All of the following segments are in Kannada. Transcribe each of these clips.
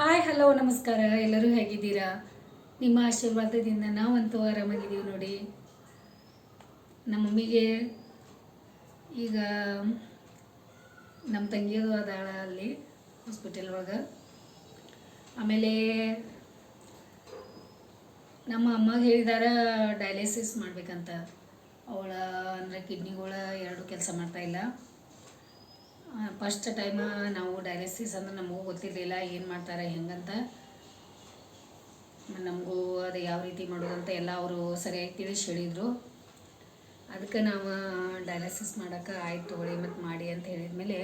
ಹಾಯ್ ಹಲೋ ನಮಸ್ಕಾರ. ಎಲ್ಲರೂ ಹೇಗಿದ್ದೀರಾ? ನಿಮ್ಮ ಆಶೀರ್ವಾದದಿಂದ ನಾವಂತೂ ಆರಾಮಾಗಿದ್ದೀವಿ ನೋಡಿ. ನಮ್ಮ ಮಮ್ಮಿಗೆ ಈಗ ನಮ್ಮ ತಂಗಿಯದು ಅದಾಳ ಅಲ್ಲಿ ಹಾಸ್ಪಿಟಲ್ ಒಳಗೆ. ಆಮೇಲೆ ನಮ್ಮ ಅಮ್ಮಗೆ ಹೇಳಿದಾರ ಡಯಾಲಿಸಿಸ್ ಮಾಡ್ಬೇಕಂತ. ಅವಳ ಅಂದರೆ ಕಿಡ್ನಿಗಳ ಎರಡು ಕೆಲಸ ಮಾಡ್ತಾಯಿಲ್ಲ ಫಸ್ಟ್ ಟೈಮ್ ನಾವು ಡಯಾಲಿಸಿಸ್ ಅಂದ್ರೆ ನಮಗೂ ಗೊತ್ತಿರಲಿಲ್ಲ, ಏನು ಮಾಡ್ತಾರೆ, ಹೆಂಗಂತ. ನಮಗೂ ಅದು ಯಾವ ರೀತಿ ಮಾಡೋದಂತ ಎಲ್ಲ ಅವರು ಸರಿಯಾಗಿ ತಿಳಿಸಿ ಹೇಳಿದರು. ಅದಕ್ಕೆ ನಾವು ಡಯಾಲಿಸಿಸ್ ಮಾಡೋಕ್ಕೆ ಆಯ್ತು ತೊಗೊಳ್ಳಿ ಮತ್ತು ಮಾಡಿ ಅಂತ ಹೇಳಿದ ಮೇಲೆ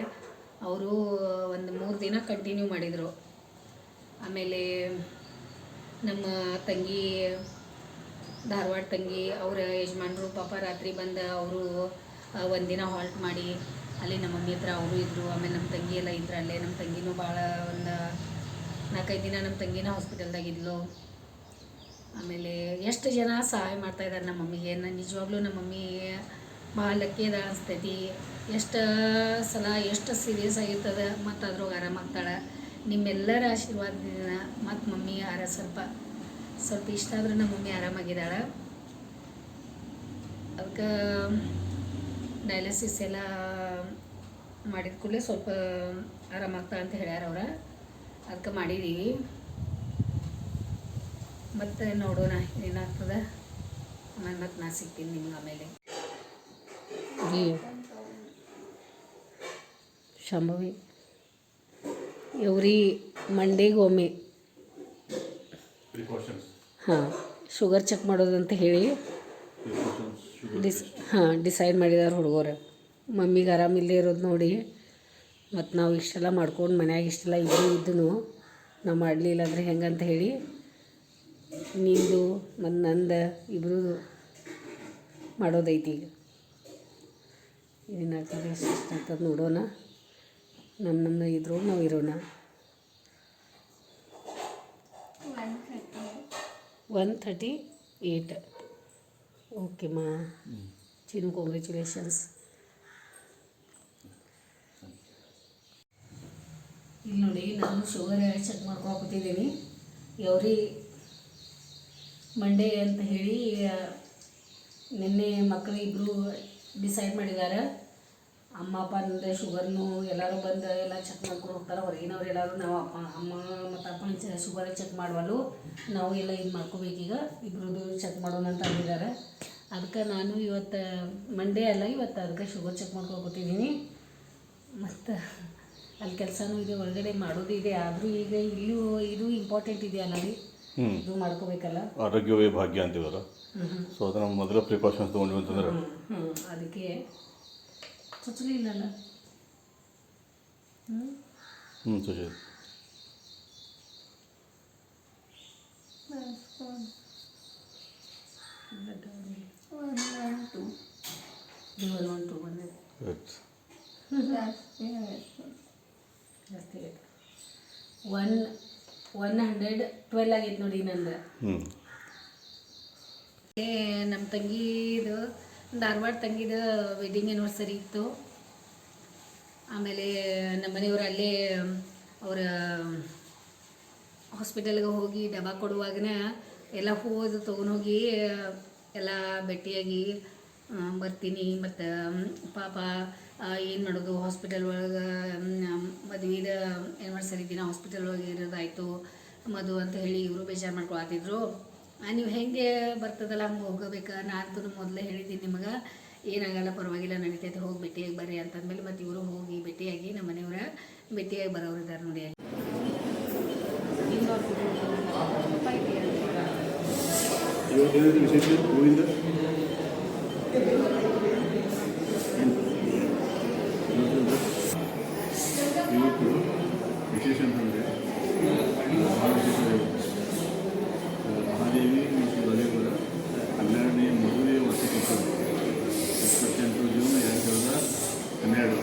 ಅವರು ಒಂದು ಮೂರು ದಿನ ಕಂಟಿನ್ಯೂ ಮಾಡಿದರು. ಆಮೇಲೆ ನಮ್ಮ ತಂಗಿ, ಧಾರವಾಡ ತಂಗಿ ಅವರ ಯಜಮಾನರು ಪಾಪ ರಾತ್ರಿ ಬಂದು ಅವರು ಒಂದಿನ ಹಾಲ್ಟ್ ಮಾಡಿ. ಅಲ್ಲಿ ನಮ್ಮ ಮಮ್ಮಿ ಹತ್ರ ಅವರು ಇದ್ದರು ಆಮೇಲೆ ನಮ್ಮ ತಂಗಿ ಎಲ್ಲ ಇದ್ರು ಅಲ್ಲೇ. ನಮ್ಮ ತಂಗಿನೂ ಭಾಳ ಒಂದು ನಾಲ್ಕೈದು ದಿನ ನಮ್ಮ ತಂಗಿನ ಹಾಸ್ಪಿಟಲ್ದಾಗ ಇದ್ಲು. ಆಮೇಲೆ ಎಷ್ಟು ಜನ ಸಹಾಯ ಮಾಡ್ತಾ ಇದ್ದಾರೆ ನಮ್ಮ ಮಮ್ಮಿಗೆ. ನಾನು ನಿಜವಾಗ್ಲೂ ನಮ್ಮ ಮಮ್ಮಿ ಭಾಳ ಲಕ್ಕಿದ ಅನಿಸ್ತೈತಿ. ಎಷ್ಟು ಸಲ ಎಷ್ಟು ಸೀರಿಯಸ್ ಆಗಿರ್ತದೆ, ಮತ್ತು ಅದ್ರೊಳಗೆ ಆರಾಮಾಗ್ತಾಳೆ ನಿಮ್ಮೆಲ್ಲರ ಆಶೀರ್ವಾದದಿಂದ ಮತ್ತು ಮಮ್ಮಿ ಆರ ಸ್ವಲ್ಪ ಸ್ವಲ್ಪ ಇಷ್ಟ ಆದರೂ ನಮ್ಮ ಮಮ್ಮಿ ಆರಾಮಾಗಿದ್ದಾಳೆ. ಅದಕ್ಕೆ ಡಯಾಲಿಸಿಸ್ ಎಲ್ಲ ಮಾಡಿದ ಕೂಡಲೇ ಸ್ವಲ್ಪ ಆರಾಮಾಗ್ತಾ ಅಂತ ಹೇಳ್ಯಾರ ಅವ್ರ. ಅದಕ್ಕೆ ಮಾಡಿದ್ದೀವಿ ಮತ್ತು ನೋಡೋಣ ಏನಾಗ್ತದೆ. ಆಮೇಲೆ ಮತ್ತೆ ನಾ ಸಿಗ್ತೀನಿ ನಿಮ್ಗೆ ಆಮೇಲೆ. ಶಂಭವಿ ಇವ್ರಿ ಮಂಡೆಗೆ ಒಮ್ಮೆ ಹಾಂ ಶುಗರ್ ಚೆಕ್ ಮಾಡೋದಂತ ಹೇಳಿ ಡಿಸ್ ಹಾಂ ಡಿಸೈಡ್ ಮಾಡಿದಾರೆ ಹುಡುಗರು. ಮಮ್ಮಿಗೆ ಆರಾಮಿಲ್ಲದೆ ಇರೋದು ನೋಡಿ. ಮತ್ತು ನಾವು ಇಷ್ಟೆಲ್ಲ ಮಾಡ್ಕೊಂಡು ಮನ್ಯಾಗ ಇಷ್ಟೆಲ್ಲ ಇದ್ದು ಇದ್ದನು ನಾವು ಮಾಡಲಿಲ್ಲ ಅಂದರೆ ಹೆಂಗಂತ ಹೇಳಿ ನಿಂದು ಮತ್ತು ನಂದು ಇಬ್ಬರು ಮಾಡೋದೈತಿ ಈಗ. ಏನಾಗ್ತದೆ ಆಗ್ತದೆ ನೋಡೋಣ. ನಮ್ಮ ನಮ್ಮ ಇದ್ರೂ ನಾವು ಇರೋಣ. ಒನ್ ಥರ್ಟಿ ಏಯ್ಟ್ ಓಕೆ ಮಾ. ಚಿನ್ನು ಕಾಂಗ್ರ್ಯಾಚುಲೇಷನ್ಸ್ ಇಲ್ಲಿ ನೋಡಿ ನಾನು ಶುಗರ್ ಚೆಕ್ ಮಾಡ್ಕೊಳಕತ್ತಿದ್ದೀನಿ ಎವ್ರಿ ಮಂಡೇ ಅಂತ ಹೇಳಿ ನಿನ್ನೆ ಮಕ್ಕಳು ಇಬ್ಬರು ಡಿಸೈಡ್ ಮಾಡಿದ್ದಾರೆ. ಅಮ್ಮ, ಅಪ್ಪ ಅಂದರೆ ಶುಗರ್ನು ಎಲ್ಲರೂ ಬಂದು ಎಲ್ಲ ಚೆಕ್ ಮಾಡ್ಕೊಂಡು ಹೋಗ್ತಾರೆ. ಹೊರಗಿನವ್ರು ಎಲ್ಲರೂ ನಾವು ಅಪ್ಪ, ಅಮ್ಮ ಮತ್ತು ಅಪ್ಪನ ಶುಗರ್ ಚೆಕ್ ಮಾಡುವಲ್ಲು. ನಾವು ಎಲ್ಲ ಇದು ಮಾಡ್ಕೋಬೇಕೀಗ ಇಬ್ಬರದು ಚೆಕ್ ಮಾಡೋಣ ಅಂತ ಅಂದಿದ್ದಾರೆ. ಅದಕ್ಕೆ ನಾನು ಇವತ್ತು ಮಂಡೇ ಅಲ್ಲ, ಇವತ್ತು ಅದಕ್ಕೆ ಶುಗರ್ ಚೆಕ್ ಮಾಡ್ಕೊಳ್ಕೊತಿದ್ದೀನಿ ಮತ್ತು ಅಲ್ಲಿ ಕೆಲಸನೂ ಇದೆ ಒಳಗಡೆ ಮಾಡೋದು ಇದೆ. ಆದರೂ ಈಗ ಇಲ್ಲೂ ಇದು ಇಂಪಾರ್ಟೆಂಟ್ ಇದೆಯಲ್ಲ ರೀ ಇದು ಮಾಡ್ಕೋಬೇಕಲ್ಲ? ಆರೋಗ್ಯವೇ ಭಾಗ್ಯ ಅಂತೀವಲ್ಲ? ಸೊ ಅದು ಸೊ ಅದನ್ನ ಮೊದಲ ಪ್ರಿಕಾಷನ್ಸ್ ತೊಗೊಂಡ್ವಿ ಅಂತಂದ್ರೆ ಹ್ಞೂ ಅದಕ್ಕೆ ಚುಚ್ಚಲಿಲ್ಲಲ್ಲ ಹ್ಞೂ ಹ್ಞೂ ಸುಶೀಲ್ ಒನ್ ಒನ್ ಟು ಒಂದು ಆಗೈತೆ ಒನ್ ಒನ್ ಹಂಡ್ರೆಡ್ ಟ್ವೆಲ್ ಆಗೈತೆ ನೋಡಿ ನಂದು. ನಮ್ಮ ತಂಗಿದು ಧಾರವಾಡ ತಂಗಿದು ವೆಡ್ಡಿಂಗ್ ಆ್ಯನಿವರ್ಸರಿ ಇತ್ತು. ಆಮೇಲೆ ನಮ್ಮ ಮನೆಯವರು ಅಲ್ಲೇ ಅವರ ಹಾಸ್ಪಿಟಲ್ಗೆ ಹೋಗಿ ಡಬ್ಬ ಕೊಡುವಾಗನ ಎಲ್ಲ ಹೋದು ತೊಗೊಂಡು ಹೋಗಿ ಎಲ್ಲ ಭೇಟಿಯಾಗಿ ಬರ್ತೀನಿ. ಮತ್ತು ಪಾಪ ಏನು ಮಾಡೋದು? ಹಾಸ್ಪಿಟಲ್ ಒಳಗೆ ಮದುವೆದ ಆ್ಯನಿವರ್ಸರಿ ದಿನ ಹಾಸ್ಪಿಟಲ್ ಒಳಗೆ ಇರೋದಾಯಿತು ಮದು ಅಂತ ಹೇಳಿ ಇವರು ಬೇಜಾರು ಮಾಡ್ಕೊಳತಿದ್ರು. ನೀವು ಹೆಂಗೆ ಬರ್ತದಲ್ಲ? ಹಂಗೆ ಹೋಗಬೇಕು? ನಾನು ಮೊದಲೇ ಹೇಳಿದ್ದೀನಿ ನಿಮಗೆ. ಏನಾಗಲ್ಲ, ಪರವಾಗಿಲ್ಲ, ನಡೀತೈತೆ, ಹೋಗಿ ಭೇಟಿಯಾಗಿ ಬರ್ರಿ ಅಂತಂದಮೇಲೆ ಮತ್ತು ಇವರು ಹೋಗಿ ಭೇಟಿಯಾಗಿ ನಮ್ಮ ಮನೆಯವರ ಭೇಟಿಯಾಗಿ ಬರೋರು ಇದ್ದಾರೆ ನೋಡಿ ಅಲ್ಲಿ. ಇವತ್ತು ವಿಶೇಷ ಅಂತಂದರೆ ಮಹಾದೇವಿ ಮತ್ತು ಬಲೇಶ್ವರ ಹನ್ನೆರಡನೇ ಮದುವೆಯ ವರ್ಷಕ್ಕಿತ್ತು ಇಪ್ಪತ್ತೆಂಟು ಜೂನ್ ಎರಡು ಸಾವಿರದ ಹನ್ನೆರಡು.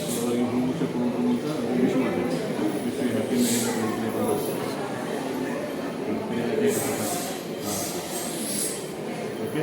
ಸೊ ಅವರಿಗೆ ಹೂವು ತಗೊಂಡು ಅಂತ ವಿಶ್ ಮಾಡ್ತೀವಿ. ವಿಶ್ ಹ್ಯಾಪಿ ಓಕೆ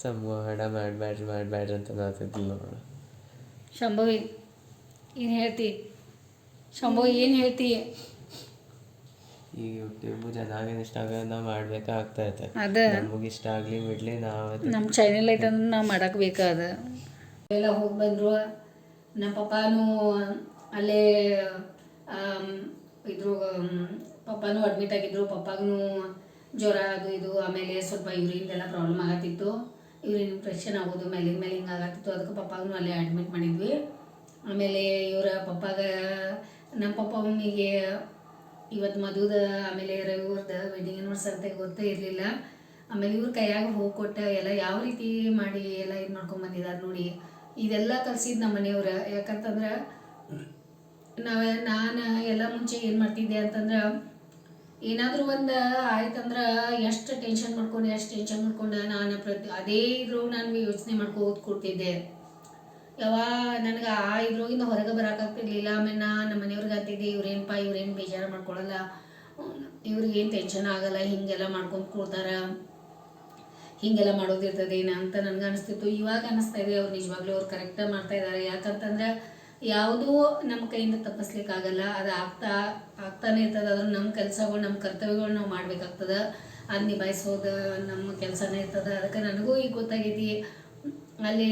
ಸಂವಹನ ಮಾಡಬೇಡ್ರಿ ಮಾಡಬೇಡ್ರಿ ಅಂತ ನಾತಿದ್ದಿಲ್ಲ ನೋಡು ಶಂಭವಿ ಏನು ಹೇಳ್ತಿ? ಶಂಭವಿ ಏನು ಹೇಳ್ತಿ? ಈಗ ಯೂಟ್ಯೂಬ್ ಚೆನ್ನಾಗೇನು ಇಷ್ಟ ಆಗ ನಾವು ಮಾಡ್ಬೇಕಾಗ್ತಾ ಇರ್ತದೆ ಅದ. ನಮಗೆ ಇಷ್ಟ ಆಗಲಿ ಬಿಡಲಿ ನಾವು ನಮ್ಮ ಚಾನೆಲ್ ಐತಂದ್ರೆ ನಾವು ಮಾಡಕ್ಕೆ ಬೇಕಾದ. ಎಲ್ಲ ಹೋಗಿ ಬಂದರು ನಮ್ಮ ಪಪ್ಪಾನು ಅಲ್ಲೇ ಇದ್ರು ಪಪ್ಪಾನು ಅಡ್ಮಿಟ್ ಆಗಿದ್ರು ಪಪ್ಪಾಗೂ ಜ್ವರ ಅದು ಇದು ಆಮೇಲೆ ಸ್ವಲ್ಪ ಯೂರಿನ್ದೆಲ್ಲ ಪ್ರಾಬ್ಲಮ್ ಆಗತ್ತಿತ್ತು. ಯೂರಿನ್ ಇನ್ಫೆಕ್ಷನ್ ಆಗೋದು, ಮೇಲಿನ ಮೇಲೆ ಹಿಂಗೆ ಆಗತ್ತಿತ್ತು, ಅದಕ್ಕೆ ಪಪ್ಪಾಗೂ ಅಲ್ಲೇ ಅಡ್ಮಿಟ್ ಮಾಡಿದ್ವಿ. ಆಮೇಲೆ ಇವರ ಪಪ್ಪಾಗ, ನಮ್ಮ ಪಪ್ಪ ಮಮ್ಮಿಗೆ ಇವತ್ತು ಮದುದ ಆಮೇಲೆ ರವಿವ್ರದ ವೆಡ್ಡಿಂಗ್ ಆ್ಯನಿವರ್ಸರಿ ಅಂತ ಗೊತ್ತೇ ಇರಲಿಲ್ಲ. ಆಮೇಲೆ ಇವ್ರ ಕೈಯಾಗ ಹೋಗಿ ಕೊಟ್ಟ ಎಲ್ಲ ಯಾವ ರೀತಿ ಮಾಡಿ ಎಲ್ಲ ಇದು ಮಾಡ್ಕೊಂಡು ಬಂದಿದ್ದಾರೆ ನೋಡಿ. ಇದೆಲ್ಲ ಕಲ್ಸಿದ್ದು ನಮ್ಮ ಮನೆಯವ್ರು. ಯಾಕಂತಂದ್ರೆ ನಾವು, ನಾನು ಎಲ್ಲ ಮುಂಚೆ ಏನು ಮಾಡ್ತಿದ್ದೆ ಅಂತಂದ್ರೆ ಏನಾದರೂ ಒಂದು ಆಯ್ತಂದ್ರೆ ಎಷ್ಟು ಟೆನ್ಷನ್ ಮಾಡ್ಕೊಂಡು, ಎಷ್ಟು ಟೆನ್ಷನ್ ಮಾಡ್ಕೊಂಡು, ನಾನು ಪ್ರತಿ, ಅದೇ ಇದ್ರೂ ನಾನು ಯೋಚನೆ ಮಾಡ್ಕೋತ ಕೂತಿದ್ದೆ. ಯಾವ ನನಗೆ ಆ ಇದ್ರೊಳಗಿಂದ ಹೊರಗೆ ಬರೋಕ್ಕಾಗ್ತಿರ್ಲಿಲ್ಲ ಆಮೇಲೆ ನಾ ನಮ್ಮ ಮನೆಯವ್ರಿಗೆ ಅಂತಿದ್ದೆ ಇವ್ರೇನಪ್ಪ ಇವ್ರೇನು ಬೇಜಾರು ಮಾಡ್ಕೊಳ್ಳಲ್ಲ ಇವ್ರಿಗೆ ಏನು ಟೆನ್ಷನ್ ಆಗಲ್ಲ, ಹಿಂಗೆಲ್ಲ ಮಾಡ್ಕೊಂಡು ಕೂಡ್ತಾರ ಹೀಗೆಲ್ಲ ಮಾಡೋದಿರ್ತದೇನ ಅಂತ ನನಗೆ ಅನಿಸ್ತಿತ್ತು. ಇವಾಗ ಅನ್ನಿಸ್ತಾ ಇದೆ, ಅವ್ರು ನಿಜವಾಗ್ಲೂ ಅವ್ರು ಕರೆಕ್ಟಾಗಿ ಮಾಡ್ತಾ ಇದ್ದಾರೆ ಯಾಕಂತಂದ್ರೆ ಯಾವುದೂ ನಮ್ಮ ಕೈಯಿಂದ ತಪ್ಪಿಸ್ಲಿಕ್ಕಾಗಲ್ಲ, ಅದು ಆಗ್ತಾ, ಆಗ್ತಾನೆ ಇರ್ತದೆ. ಅದ್ರ ನಮ್ಮ ಕೆಲಸಗಳು ನಮ್ಮ ಕರ್ತವ್ಯಗಳು ನಾವು ಮಾಡ್ಬೇಕಾಗ್ತದೆ. ಅದು ನಿಭಾಯಿಸೋದು ನಮ್ಮ ಕೆಲಸನೇ ಇರ್ತದೆ. ಅದಕ್ಕೆ ನನಗೂ ಈಗ ಗೊತ್ತಾಗೈತಿ. ಅಲ್ಲಿ,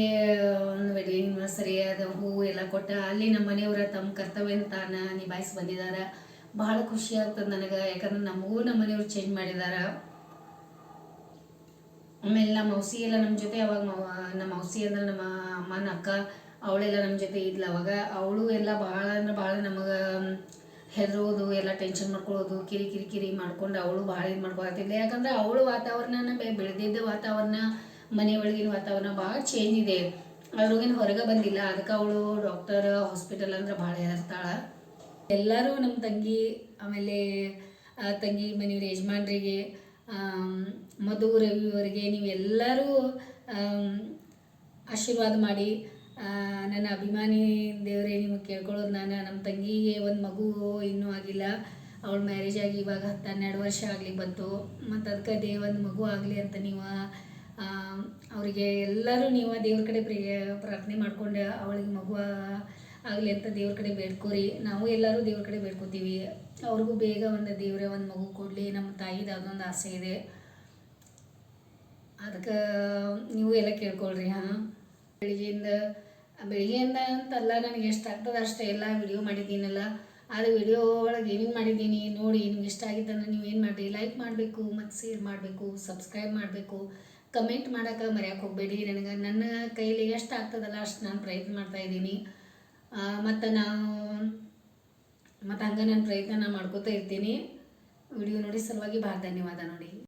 ಒಂದು ವೆಡ್ಡಿಂಗ್ ಸರಿ ಅದು ಹೂವು ಎಲ್ಲ ಕೊಟ್ಟ, ಅಲ್ಲಿ ನಮ್ಮ ಮನೆಯವರ ತಮ್ಮ ಕರ್ತವ್ಯನ ತಾನ ನಿಭಾಯಿಸಿ ಬಂದಿದ್ದಾರೆ ಭಾಳ ಖುಷಿ ಆಗ್ತದೆ ನನಗೆ. ಯಾಕಂದ್ರೆ ನಮಗೂ ನಮ್ಮ ಮನೆಯವ್ರು ಚೇಂಜ್ ಮಾಡಿದ್ದಾರೆ ಆಮೇಲೆ ನಮ್ಮ ಮೌಸಿ ಎಲ್ಲ ನಮ್ಮ ಜೊತೆ ಅವಾಗ ನಮ್ಮ ಮೌಸಿ ಅಂದ್ರೆ ನಮ್ಮ ಅಮ್ಮನ ಅಕ್ಕ. ಅವಳೆಲ್ಲ ನಮ್ಮ ಜೊತೆ ಇದ್ಲ ಅವಾಗ. ಅವಳು ಎಲ್ಲ ಭಾಳ ಅಂದ್ರೆ ಭಾಳ ನಮಗೆ ಹೆದರೋದು, ಎಲ್ಲ ಟೆನ್ಷನ್ ಮಾಡ್ಕೊಳ್ಳೋದು, ಕಿರಿ ಕಿರಿ ಕಿರಿ ಮಾಡ್ಕೊಂಡು ಅವಳು ಭಾಳ ಇದು ಮಾಡ್ಕೊಳತ್ತಿದ್ದೆ ಯಾಕಂದ್ರೆ ಅವಳು ವಾತಾವರಣ ಬೆಳೆದಿದ್ದ ವಾತಾವರಣ, ಮನೆ ಒಳಗಿನ ವಾತಾವರಣ ಭಾಳ ಚೇಂಜ್ ಇದೆ. ಅದ್ರೊಳಗಿನ ಹೊರಗೆ ಬಂದಿಲ್ಲ. ಅದಕ್ಕೆ ಅವಳು ಡಾಕ್ಟರ್ ಹಾಸ್ಪಿಟಲ್ ಅಂದ್ರೆ ಭಾಳ ಇರ್ತಾಳೆ ಎಲ್ಲರೂ ನಮ್ಮ ತಂಗಿ, ಆಮೇಲೆ ಆ ತಂಗಿ ಮನೆಯವ್ರ ಯಜಮಾನ್ರಿಗೆ ಮಧು ರವಿಯವರಿಗೆ ನೀವೆಲ್ಲರೂ ಆಶೀರ್ವಾದ ಮಾಡಿ ನನ್ನ ಅಭಿಮಾನಿ ದೇವರೇ, ನಿಮಗೆ ಕೇಳ್ಕೊಳ್ಳೋದು ನಾನು ನಮ್ಮ ತಂಗಿಗೆ ಒಂದು ಮಗು ಇನ್ನೂ ಆಗಿಲ್ಲ. ಅವಳು ಮ್ಯಾರೇಜ್ ಆಗಿ ಇವಾಗ ಹತ್ತು ಹನ್ನೆರಡು ವರ್ಷ ಆಗಲಿ ಬಂತು. ಮತ್ತು ಅದಕ್ಕೆ ದೇ, ಒಂದು ಮಗು ಆಗಲಿ ಅಂತ ನೀವು ಅವರಿಗೆ ಎಲ್ಲರೂ ನೀವು ದೇವ್ರ ಕಡೆ ಪ್ರೇ ಪ್ರಾರ್ಥನೆ ಮಾಡ್ಕೊಂಡು ಅವಳಿಗೆ ಮಗು ಆಗಲಿ ಅಂತ ದೇವ್ರ ಕಡೆ ಬೇಡ್ಕೋರಿ. ನಾವು ಎಲ್ಲರೂ ದೇವ್ರ ಕಡೆ ಬೇಡ್ಕೋತೀವಿ. ಅವ್ರಿಗೂ ಬೇಗ ಒಂದು ದೇವರೇ, ಒಂದು ಮಗು ಕೊಡಲಿ. ನಮ್ಮ ತಾಯಿದು ಅದೊಂದು ಆಸೆ ಇದೆ. ಅದಕ್ಕೆ ನೀವು ಎಲ್ಲ ಕೇಳ್ಕೊಳ್ರಿ, ಹಾಂ. ಬೆಳಿಗ್ಗೆಯಿಂದ ಬೆಳಿಗ್ಗೆಯಿಂದ ಅಂತಲ್ಲ, ನನಗೆ ಎಷ್ಟು ಆಗ್ತದೆ ಅಷ್ಟೇ. ಎಲ್ಲ ವಿಡಿಯೋ ಮಾಡಿದ್ದೀನಲ್ಲ. ಅದು ವಿಡಿಯೋ ಒಳಗೆ ಏನೇನು ಮಾಡಿದ್ದೀನಿ ನೋಡಿ, ನಿಮ್ಗೆ ಇಷ್ಟ ಆಗಿತ್ತಂದ್ರೆ ನೀವು ಏನು ಮಾಡಿರಿ? ಲೈಕ್ ಮಾಡಬೇಕು ಮತ್ತು ಶೇರ್ ಮಾಡಬೇಕು ಸಬ್ಸ್ಕ್ರೈಬ್ ಮಾಡಬೇಕು. ಕಮೆಂಟ್ ಮಾಡೋಕೆ ಮರೆಯೋಕೆ ಹೋಗಬೇಡಿ. ನನಗೆ, ನನ್ನ ಕೈಲಿ ಎಷ್ಟು ಆಗ್ತದಲ್ಲ ಅಷ್ಟು ನಾನು ಪ್ರಯತ್ನ ಮಾಡ್ತಾ ಇದ್ದೀನಿ. ಮತ್ತು ನಾವು, ಮತ್ತು ಹಂಗೆ ನಾನು ಪ್ರಯತ್ನ ನಾನು ಮಾಡ್ಕೋತಾ ಇರ್ತೀನಿ. ವಿಡಿಯೋ ನೋಡಿ ಸಲುವಾಗಿ ಭಾಳ ಧನ್ಯವಾದ ನೋಡಿ.